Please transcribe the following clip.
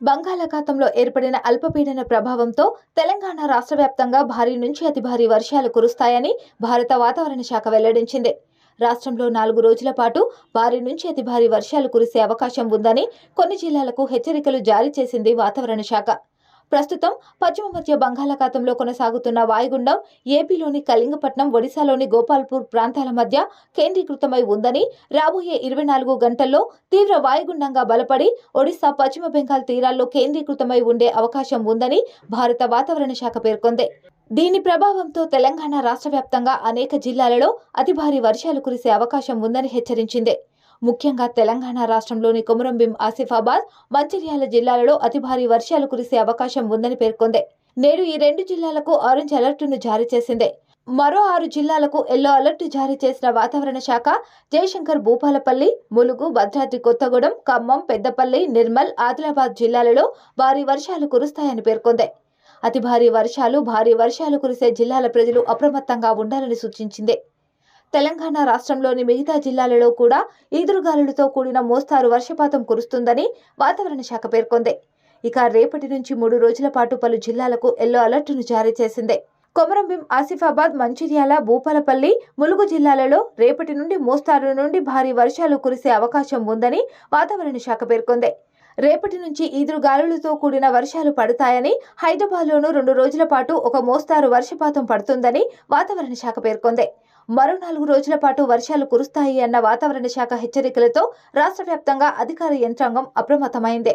బంగాళాఖాతంలో ఏర్పడిన అల్పపీడన ప్రభావంతో తెలంగాణ రాష్ట్ర వ్యాప్తంగా భారీ నుంచి అతి భారీ వర్షాలు కురుస్తాయని భారత వాతావరణ శాఖ వెల్లడించింది. రాష్ట్రంలో నాలుగు రోజుల పాటు భారీ నుంచి అతి భారీ వర్షాలు కురిసే అవకాశం ఉందని కొన్ని జిల్లాలకు హెచ్చరికలు జారీ చేసింది వాతావరణ శాఖ. ప్రస్తుతం పశ్చిమ మధ్య బంగాళాఖాతంలో కొనసాగుతున్న వాయుగుండం ఏపీలోని కళింగపట్నం ఒడిశాలోని గోపాల్పూర్ ప్రాంతాల మధ్య కేంద్రీకృతమై ఉందని రాబోయే ఇరవై నాలుగు గంటల్లో తీవ్ర వాయుగుండంగా బలపడి ఒడిశా పశ్చిమ బెంగాల్ తీరాల్లో కేంద్రీకృతమై ఉండే అవకాశం ఉందని భారత వాతావరణ శాఖ పేర్కొంది. దీని ప్రభావంతో తెలంగాణ రాష్ట్ర వ్యాప్తంగా అనేక జిల్లాలలో అతి భారీ వర్షాలు కురిసే అవకాశం ఉందని హెచ్చరించింది. ముఖ్యంగా తెలంగాణ రాష్ట్రంలోని కొమురంభీం ఆసిఫాబాద్ మంచిర్యాల జిల్లాలలో అతి భారీ వర్షాలు కురిసే అవకాశం ఉందని పేర్కొంది. నేడు ఈ రెండు జిల్లాలకు ఆరెంజ్ అలర్టును జారీ చేసింది. మరో ఆరు జిల్లాలకు ఎల్లో అలర్ట్ జారీ చేసిన వాతావరణ శాఖ జయశంకర్ భూపాలపల్లి ములుగు భద్రాద్రి కొత్తగూడెం ఖమ్మం పెద్దపల్లి నిర్మల్ ఆదిలాబాద్ జిల్లాలలో భారీ వర్షాలు కురుస్తాయని పేర్కొంది. అతి భారీ వర్షాలు భారీ వర్షాలు కురిసే జిల్లాల ప్రజలు అప్రమత్తంగా ఉండాలని సూచించింది. తెలంగాణ రాష్ట్రంలోని మిగతా జిల్లాలలో కూడా ఈదురుగాలులతో కూడిన మోస్తారు వర్షపాతం కురుస్తుందని వాతావరణ శాఖ పేర్కొంది. ఇక రేపటి నుంచి మూడు రోజుల పాటు పలు జిల్లాలకు ఎల్లో అలర్టును జారీ చేసింది. కొమరంభీం ఆసిఫాబాద్ మంచిర్యాల భూపాలపల్లి ములుగు జిల్లాలలో రేపటి నుండి మోస్తారు నుండి భారీ వర్షాలు కురిసే అవకాశం ఉందని వాతావరణ శాఖ పేర్కొంది. రేపటి నుంచి ఈదురుగాలులతో కూడిన వర్షాలు పడతాయని హైదరాబాద్లోనూ రెండు రోజుల పాటు ఒక మోస్తారు వర్షపాతం పడుతుందని వాతావరణ శాఖ పేర్కొంది. మరో నాలుగు రోజుల పాటు వర్షాలు కురుస్తాయి అన్న వాతావరణ శాఖ హెచ్చరికలతో రాష్ట్ర వ్యాప్తంగా అధికార యంత్రాంగం అప్రమత్తమైంది.